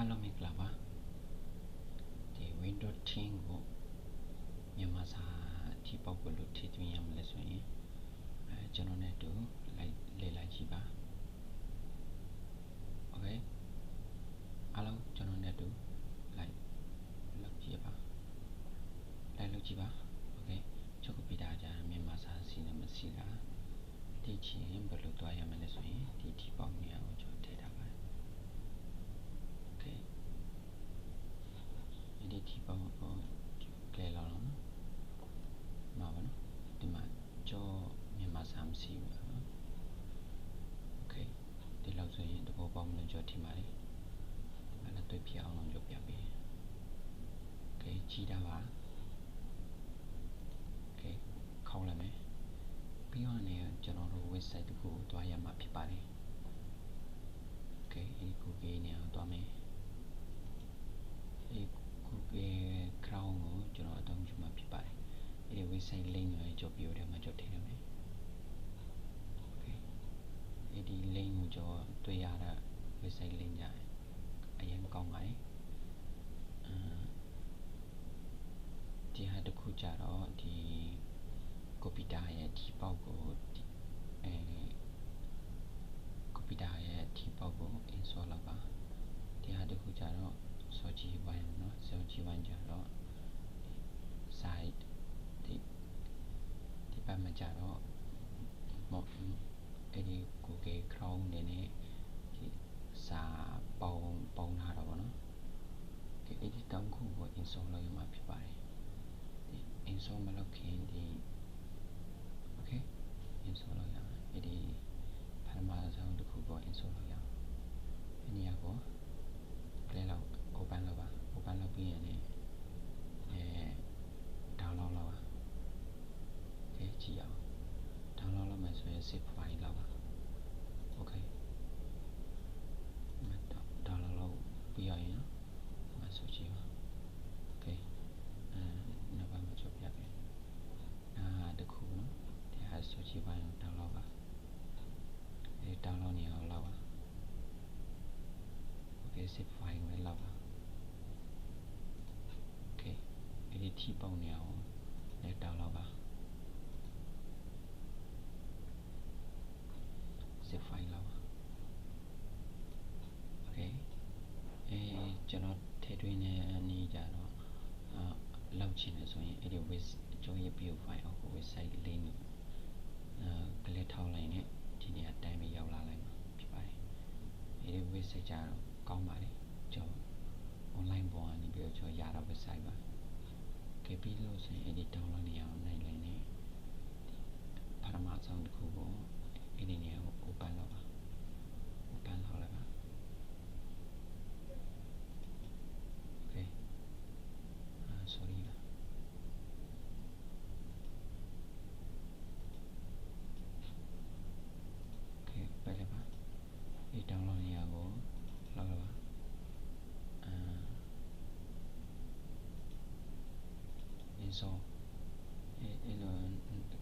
အားလုံးမင်္ဂလာပါဒီ Windows 10ကိုမြန်မာစာထိပေါက်ကိုလို့ထည့်သွင်းရမလဲဆိုရင်အဲကျွန်တော်နဲ့အတူလိုက်လေ့လာကြည့်ပါ Okay အားလုံးကျွန်တော်နဲ့အတူလိုက်လုပ်ကြည့်ပါလိုက်လုပ်ကြည့်ပါ Okay ချုပ်ကိုပြတာကြမြန်မာစာစီနမစီကဒီချင်းဘယ်လိုတွားရမလဲဆိုရင်ဒီထိပေါက်နေရာကိုကျွန်တော်ထည့်ထားပါတယ် Okay ဒီထိပေါက်ကိုကဲလောက်တော့မှာပါနော်ဒီမှာကြောမြန်မာစာမစီဘူးနော် Okay ဒီလောက်ဆိုရင်တဘောပေါက်မလို့ကြောထင်ပါလေအဲ့ဒါတွေ့ပြအောင်လို့ကြောပြပေး Okay ကြီးတာပါ Okay ခေါင်းလိုက်မယ်ပြီးတော့ねကျွန်တော်တို့ website တစ်ခုကိုတွားရမှာဖြစ်ပါတယ် Okay ဒီ Google နေအောင်တွားမယ်ဒီ Google Chrome ကိုကျွန်တော်အသုံးပြုမှာဖြစ်ပါတယ်။အဲဒီ website link ကိုကျွန်တော်ဗီဒီယိုထဲမှာကျွန်တော်ထည့်ထားမယ်။ Okay ။အဲဒီ link ကိုကျွန်တော်တွေ့ရတာ website link ညာအရင်ကောင်းပါတယ်။အမ်ဒီဟာတစ်ခုကြတော့ဒီ computer ရဲ့ဒီပေါက်ကိုဒီအဲ computer ရဲ့ဒီပေါက်ကို install လုပ်ပါ။ဒီဟာတစ်ခုကြတော့ search ဝိုင်းနော် search က်မှာကြတော့မဟုတ်အဲ့ဒီ Google Chrome နေနဲ့ဒီစာပေါင်းပေါင်းထားတော့ဗောနော်ဒီအဲ့ဒီတောင်းခုကို install လုပ်ရမှာဖြစ်ပါတယ်ဒီ install မလုပ်ခင်ဒီ okay install လုပ်ရအောင်အဲ့ဒီပထမဆုံးတစ်ခုကို install လုပ်ရအောင်ဒီနေရာကို play လောက် open လုပ်ပါ open လုပ်ပြီးရင်လည်းအဲ download လုပ်ပါ okay ကြည့်အောင် download လုပ်မယ်ဆိုရင် zip file လောက်ပါ okay မတော့ download လုပ်ပြီးရရင်မဆိုကြည့်ပါ okay အဲနောက်ပိုင်းမှာချုပ်ပြပေးအာတခုနော်ဒီဟာဆိုကြည့်ပါရင် download ပါအဲ download နေအောင်လောက်ပါ okay zip file ကိုလည်းလောက်ပါ okay အဲ့ဒီထိပေါက်နေအောင်လည်း download ပါ zip file လောက်ပါ okay အဲ ကျွန်တော်ထည့်သွင်းတဲ့အနေကြတော့အာလောက်ချင်တယ်ဆိုရင်အဲ့ဒီ with ကျွန်တော်ရဲ့ view file အောက်ကို website link အာကလစ်ထောက်လိုက်နဲ့ဒီနေရာတိုင်းပဲရောက်လာလိုက်မှာဖြစ်ပါတယ်အဲ့ဒီ website ကြတော့ကောင်းပါလေကျွန်တော် online ပေါ်ကနေပြီးတော့ကျွန်တော်ရတာ website ပါကဲပြီးလို့ဆိုရင်အဲ့ဒီ download နေရာကိုနိုင်လိုက်နေပထမဆုံးတစ်ခုကိုအဲ့ဒီနေရာကို open လုပ်ပါ install အဲ့လို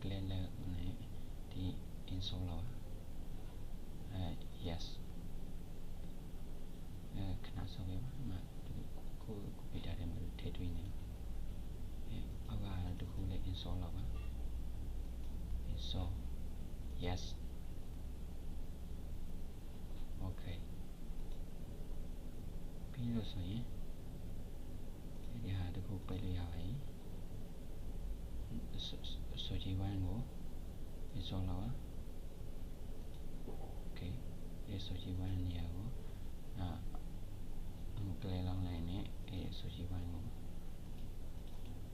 click လုပ်နေဒီ install လောက်အဲ yes အဲခဏဆောက်ပေးပါမကိုကိုပြတာတယ်မလို့ထည့်သွင်းနေအဲအောက်ကတခုလည်း install လောက်ပါ install yes okay ပြီးလို့ဆိုရင်ဒီဟာတခုပြလို့ရပါတယ် SOG1 ကို install လုပ်ပါ okay SOG1 နေရာကိုအာအခု clear လောက်လိုက်နေ SOG1 ကို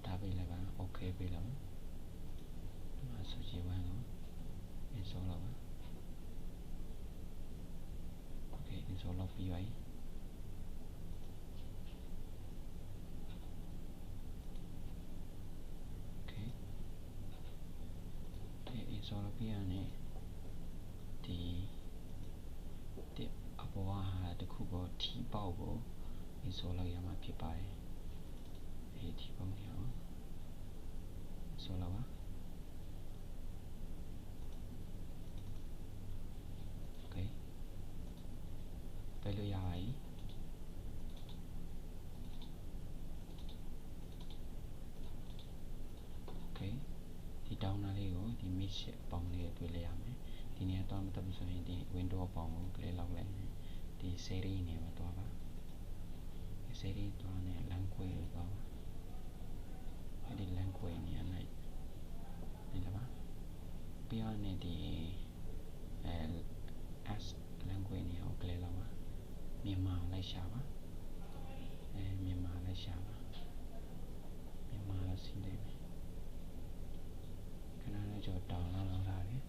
ဒါပေးလိုက်ပါ okay ပေးလိုက်ပါ SOG1 ကို install လုပ်ပါ okay install လုပ်ပြီးပါပြီ ဒီ install လုပ်ပြီးရတယ်ဒီဒီအပေါ်ကဟာတစ်ခုကိုထီပေါက်ကို install လုပ်ရမှာဖြစ်ပါတယ်အဲဒီထီပေါက်နေအောင် install လုပ်ပါ okay ပဲလို့ရပါပြီ မစ်အပေါင်းလေးတွေ့လိုက်ရမယ်ဒီနေရာတော့မတက်ဘူးဆိုရင်ဒီ window အပေါင်းကိုကလေးလောက်လိုက်ရင်ဒီ series နေရာမှာသွားပါ series သွားနေ language ကိုသွားပါအဲ့ဒီ language နေရာ၌နေလားပါပြီးတော့နေဒီအဲ as language နေရာကိုကလေးလောက်ပါမြန်မာလိုက်ရှာပါအဲမြန်မာလိုက်ရှာပါမြန်မာလို့စီးလိုက်မယ် ခဏနဲ့ကျော်တောင်းလောက်လောက်လာတယ်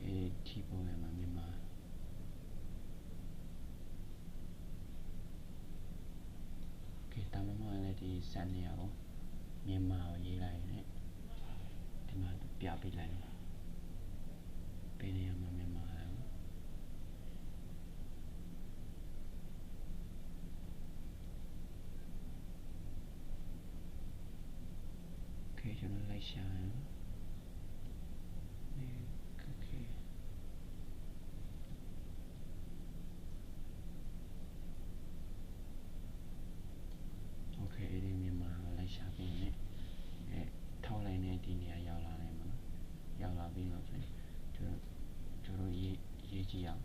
အေးဒီပုံစံမှာမြန်မာကဲတာမမလည်းဒီစံနေရအောင်မြန်မာကိုရေးလိုက်ရင်ဒီမှာပြပြလိုက်တော့ပေးနေရမှာမြန်မာလားကျွန်တော်လိုက်ရှာရအောင် ပြီးတော့ဆိုရင်ကျွန်တော်ကျွန်တော်ရေးရေးကြည့်အောင်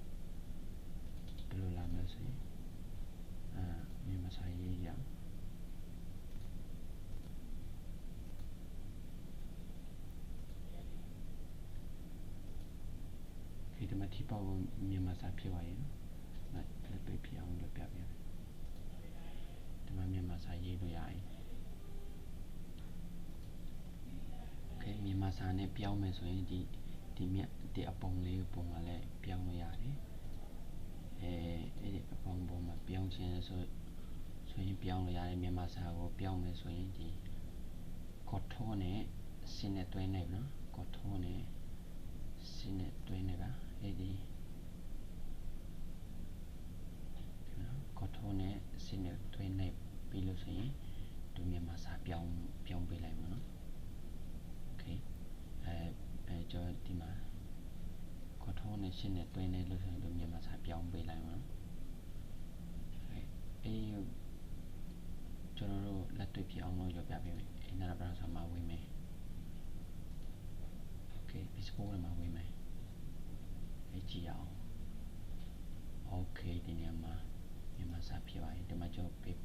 ဘယ်လိုလာမလဲဆိုရင်အာမြန်မာစာရေးရအောင်ဒီတမတိပေါ့ကိုမြန်မာစာဖြစ်သွားရင်နော်လက်တွေ့ဖြစ်အောင်လုပ်ပြပြမယ်ဒီမှာမြန်မာစာရေးလို့ရရင် တယ်မြန်မာစာနဲ့ပြောင်းမယ်ဆိုရင်ဒီဒီမြက်ဒီအပုံလေးပုံကလည်းပြောင်းလို့ရတယ်အဲအဲ့ဒီအပုံပုံမှာပြောင်းခြင်းဆိုဆိုရင်ပြောင်းလို့ရတယ်မြန်မာစာကိုပြောင်းမယ်ဆိုရင်ဒီ control နဲ့စင်းနဲ့တွဲနေနော် control နဲ့စင်းနဲ့တွဲနေပါအဲ့ဒီ control နဲ့စင်းနဲ့တွဲနေပြီးလို့ဆိုရင်ဒီမြန်မာစာပြောင်းပြောင်းပေးလိုက်မှာနော် ကျွန်တော်ဒီမှာကော်ထိုးနဲ့စင်းနဲ့တွဲနေလို့ဆိုရင်ဒီမြန်မာစာပြောင်းပေးလိုက်မှာနော်အဲအေးကျွန်တော်တို့လက်တွေ့ပြအောင်လို့ရပြပေးမယ်အင်တာဘရောင်ဆာမှာဝင်မယ်โอเค Facebook မှာဝင်မယ် အဲ့ကြည့်အောင် okay ဒီနေရာမှာမြန်မာစာဖြစ်ပါရင်ဒီမှာကျွန်တော် pick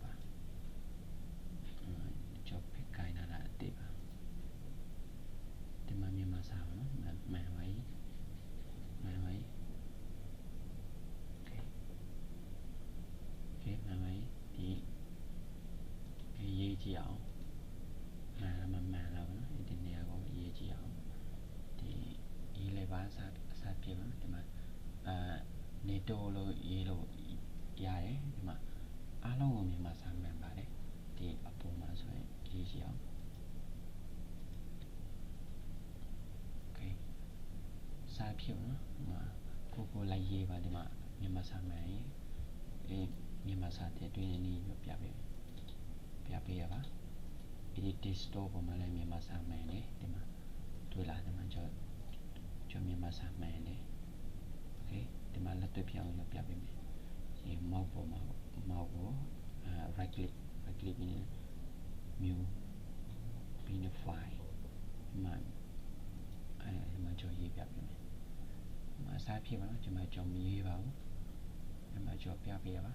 တိုလို့ရေးလို့ရတယ်ဒီမှာအားလုံးကိုမြန်မာစာမှန်ပါတယ်ဒီအပေါ်မှာဆိုရင်ရေးကြည့်အောင် okay စာဖြစ်နော်ဒီမှာကိုကိုလိုက်ရေးပါဒီမှာမြန်မာစာမှန်ရေးအေးမြန်မာစာတဲ့တွင်းနေနေပြပေးပြပေးရပါ edit store ပေါ်မှာလည်းမြန်မာစာမှန်တယ်ဒီမှာတွေ့လားဒီမှာကျွန်တော်ကျွန်တော်မြန်မာစာမှန်တယ် okay ဒီမှာလက် တွေ့ပြအောင်လုပ်ပြပေးမယ်ဒီ mouse ပေါ်မှာ mouse ကိုအဲ right click right click ပြီး new ပြီး file ဒီမှာအဲဒီမှာကျွန်တော်ရေးပြပေးမယ်ဒီမှာစာဖြစ်ပါတော့ဒီမှာကျွန်တော်မရေးပါဘူးဒီမှာကျွန်တော်ပြပေးရပါ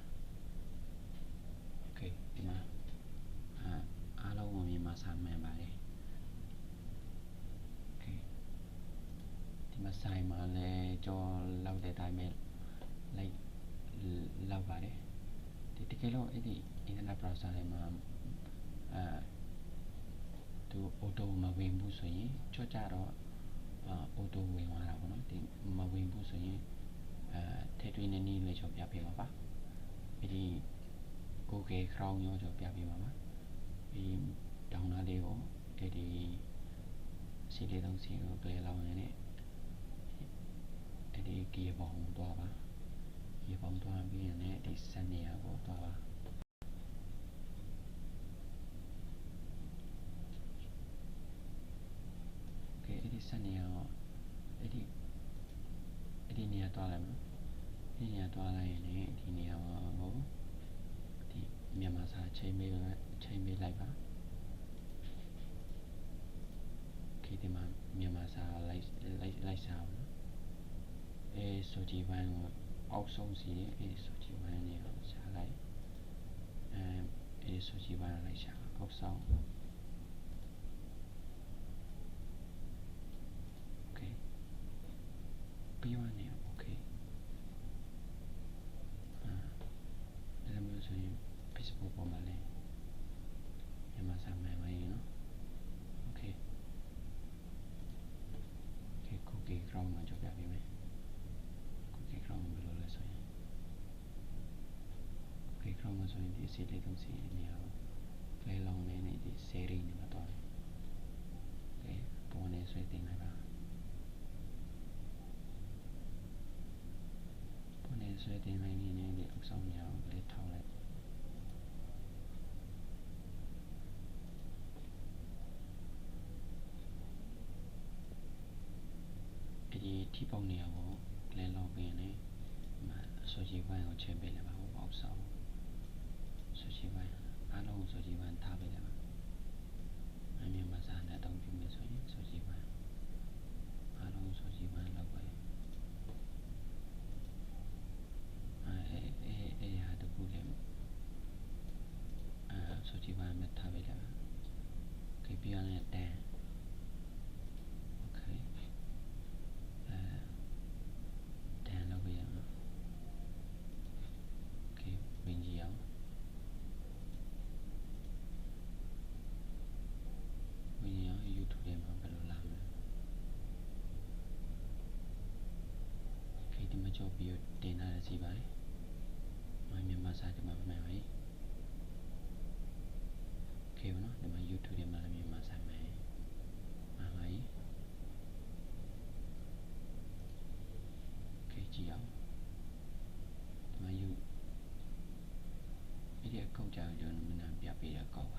okay ဒီမှာအာအားလုံးကိုမြန်မာစာမှန်ပါတယ် okay ဒီမှာဆိုင်မှာလည်းကျွန်တော်လောက်တဲ့အတိုင်းပဲ လိုက်လောက်ပါတယ်ဒီတကယ်လို့အဲ့ဒီ internet browser တွေမှာအာသူ auto မဝင်ဘူးဆိုရင်ချော့ကြတော့အာ auto ဝင်သွားတာပေါ့နော်ဒီမဝင်ဘူးဆိုရင်အာထည့်သွင်းနေနည်းလေးချော့ပြပေးပါပါအဲ့ဒီ Google Chrome ရောချော့ပြပေးပါပါဒီဒေါင်းနာလေးကိုအဲ့ဒီစီလေးသုံးစီကို play လောက်နေနဲ့အဲ့ဒီ gear ဘောင်သွား ပြေပေါင်းသွားပြီးရင်လည်းဒီဆက်နေရပေါ်သွားပါကဲအဲ့ဒီဆက်နေရတော့အဲ့ဒီအဲ့ဒီနေရာသွားလိုက်မယ်ဒီနေရာသွားလိုက်ရင်လည်းဒီနေရာမှာဟိုဒီမြန်မာစာချိန်မေးချိန်မေးလိုက်ပါခေဒီမှာမြန်မာစာလိုက်လိုက်လိုက်စာပါနော်အဲဆိုဒီဘိုင်းကို အောက်ဆုံးစီအဲဆိုကြည်ပန်းနေအောင်ရှာလိုက်အဲအဲဆိုကြည်ပန်းလိုက်ရှာအောက်ဆုံး Google Chrome မှာဆိုရင်ဒီစီလေးသုံးစီနေရာကိုလဲလောင်းနေနေဒီ series နေမှာတော့တယ် Okay ပေါ်နေဆွဲတင်လိုက်ပါပေါ်နေဆွဲတင်လိုက်နေနေဒီအောက်ဆောင်နေရာကိုလေးထောင်းလိုက်အဲ့ဒီထိပေါက်နေရာကိုလဲလောင်းပေးနေဒီမှာဆိုချီပိုင်းကိုချိန်ပေးလိုက်ပါဘောအောက်ဆောင် ဆိုချီပိုင်းအားလုံးဆိုချီပိုင်းထားပေးလိုက်ပါအမြင်မစားနဲ့အသုံးပြုမယ်ဆိုရင်ဆိုချီပို ခေဒီမှာကြောပြီးတော့တင်လာတဲ့စီပါတယ်။မမြန်မာစာဒီမှာမှန်ပါပြီ။ခေဘနော်ဒီမှာ YouTube ထဲမှာလည်းမြန်မာစာမှန်။မှန်ပါပြီ။ခေကြည့်အောင်။ဒီမှာ You အဲ့ဒီအကောင့်ကြောင့်ကျွန်တော်မနာပြပေးတဲ့အကောင့်ပါ